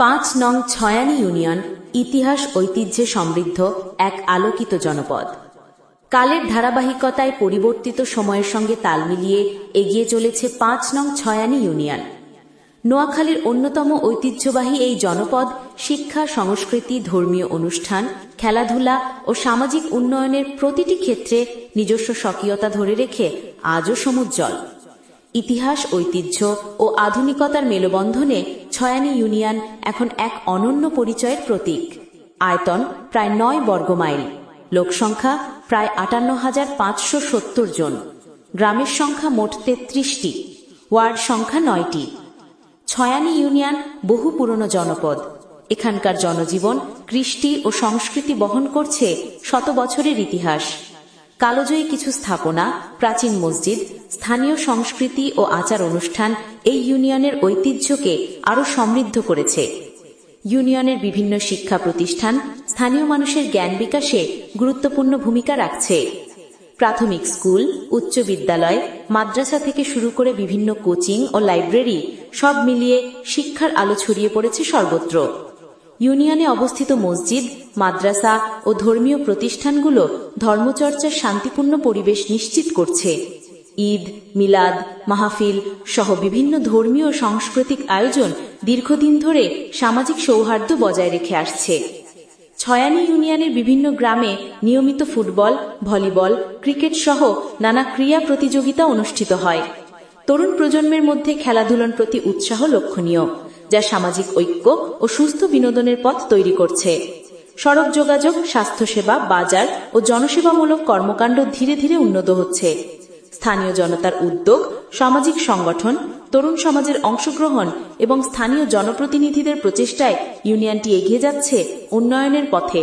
পাঁচ নং ছয়ানি ইউনিয়ন ইতিহাস ঐতিহ্যে সমৃদ্ধ এক আলোকিত জনপদ। কালের ধারাবাহিকতায় পরিবর্তিত সময়ের সঙ্গে তাল মিলিয়ে এগিয়ে চলেছে পাঁচ নং ছয়ানি ইউনিয়ন। নোয়াখালীর অন্যতম ঐতিহ্যবাহী এই জনপদ শিক্ষা, সংস্কৃতি, ধর্মীয় অনুষ্ঠান, খেলাধুলা ও সামাজিক উন্নয়নের প্রতিটি ক্ষেত্রে নিজস্ব স্বকীয়তা ধরে রেখে আজও সমুজ্জ্বল। ইতিহাস, ঐতিহ্য ও আধুনিকতার মেলবন্ধনে ছয়ানি ইউনিয়ন এখন এক অনন্য পরিচয়ের প্রতীক। আয়তন প্রায় নয় বর্গমাইল। লোকসংখ্যা প্রায় আটান্ন হাজার পাঁচশো সত্তর জন। গ্রামের সংখ্যা মোট তেত্রিশটি। ওয়ার্ড সংখ্যা নয়টি। ছয়ানি ইউনিয়ন বহু পুরনো জনপদ। এখানকার জনজীবন, কৃষ্টি ও সংস্কৃতি বহন করছে শত বছরের ইতিহাস। কালোজয়ী কিছু স্থাপনা, প্রাচীন মসজিদ স্থানীয় সংস্কৃতি ও আচার অনুষ্ঠান এই ইউনিয়নের ঐতিহ্যকে আরও সমৃদ্ধ করেছে। ইউনিয়নের বিভিন্ন শিক্ষা প্রতিষ্ঠান স্থানীয় মানুষের জ্ঞান বিকাশে গুরুত্বপূর্ণ ভূমিকা রাখছে। প্রাথমিক স্কুল, উচ্চ বিদ্যালয়, মাদ্রাসা থেকে শুরু করে বিভিন্ন কোচিং ও লাইব্রেরি সব মিলিয়ে শিক্ষার আলো ছড়িয়ে পড়েছে সর্বত্র। ইউনিয়নে অবস্থিত মসজিদ, মাদ্রাসা ও ধর্মীয় প্রতিষ্ঠানগুলো ধর্মচর্চার শান্তিপূর্ণ পরিবেশ নিশ্চিত করছে। ঈদ, মিলাদ, মাহফিল সহ বিভিন্ন ধর্মীয় সাংস্কৃতিক আয়োজন দীর্ঘদিন ধরে সামাজিক সৌহার্দ্য বজায় রেখে আসছে। ছয়ানি ইউনিয়নের বিভিন্ন গ্রামে নিয়মিত ফুটবল, ভলিবল, ক্রিকেট সহ নানা ক্রীড়া প্রতিযোগিতা অনুষ্ঠিত হয়। তরুণ প্রজন্মের মধ্যে খেলাধুলার প্রতি উৎসাহ লক্ষণীয়, যা সামাজিক ঐক্য ও সুস্থ বিনোদনের পথ তৈরি করছে। সড়ক যোগাযোগ, স্বাস্থ্যসেবা, বাজার ও জনসেবামূলক কর্মকাণ্ড ধীরে ধীরে উন্নত হচ্ছে। স্থানীয় জনতার উদ্যোগ, সামাজিক সংগঠন, তরুণ সমাজের অংশগ্রহণ এবং স্থানীয় জনপ্রতিনিধিদের প্রচেষ্টায় ইউনিয়নটি এগিয়ে যাচ্ছে উন্নয়নের পথে।